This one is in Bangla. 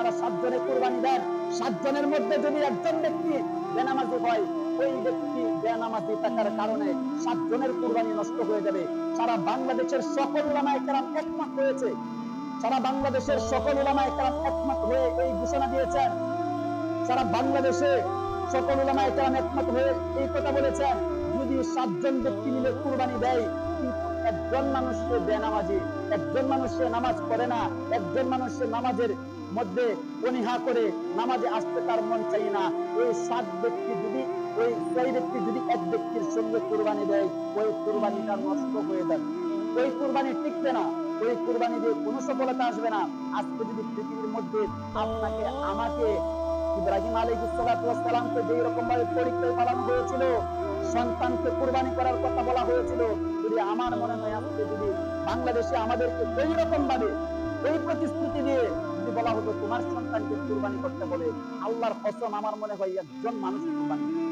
আপনারা সাতজনে কোরবানি দেন। সাতজনের মধ্যে যদি একজন ব্যক্তি বেনামাজি হয়, ওই ব্যক্তি বেনামাজি থাকার কারণে সাতজনের কোরবানি নষ্ট হয়ে যাবে। সারা বাংলাদেশের সকল উলামায়ে কেরাম একমত হয়েছে। সারা বাংলাদেশের সকল উলামায়ে কেরাম একমত হয়ে এই ঘোষণা দিয়েছেন। সারা বাংলাদেশে সকল উলামায়ে কেরাম একমত হয়ে এই কথা বলেছেন। যদি সাতজন ব্যক্তি মিলে কুরবানি দেয় একজন মানুষ সে বেনামাজি, একজন মানুষ সে নামাজ পড়ে না, একজন মানুষ সে নামাজের মধ্যে অনীহা করে নামাজে আসতে তার মন চাই না। ওই সাত ব্যক্তি যদি, ওই ছয় ব্যক্তি যদি এক ব্যক্তির সঙ্গে কুরবানি দেয়, ওই কুরবানিটা নষ্ট হয়ে যাবে। ওই কুরবানি টিকবে না, ওই কুরবানি দিয়ে কোনো সফলতা আসবে না। আজকে যদি পৃথিবীর মধ্যে আপনাকে, আমাকে ইব্রাহিম আলাইহিসসালামকে যেই রকম ভাবে পরীক্ষায় পালানো হয়েছিল সন্তানকে কুরবানি করার কথা বলা হয়েছিল, যদি আমার মনে হয় আজকে যদি বাংলাদেশে আমাদেরকে ওই রকম ভাবে এই প্রতিশ্রুতি দিয়ে তোমার সন্তানকে কোরবানি করতে বলে আল্লাহর কসম আমার মনে হয় একজন মানুষ কুরবানি।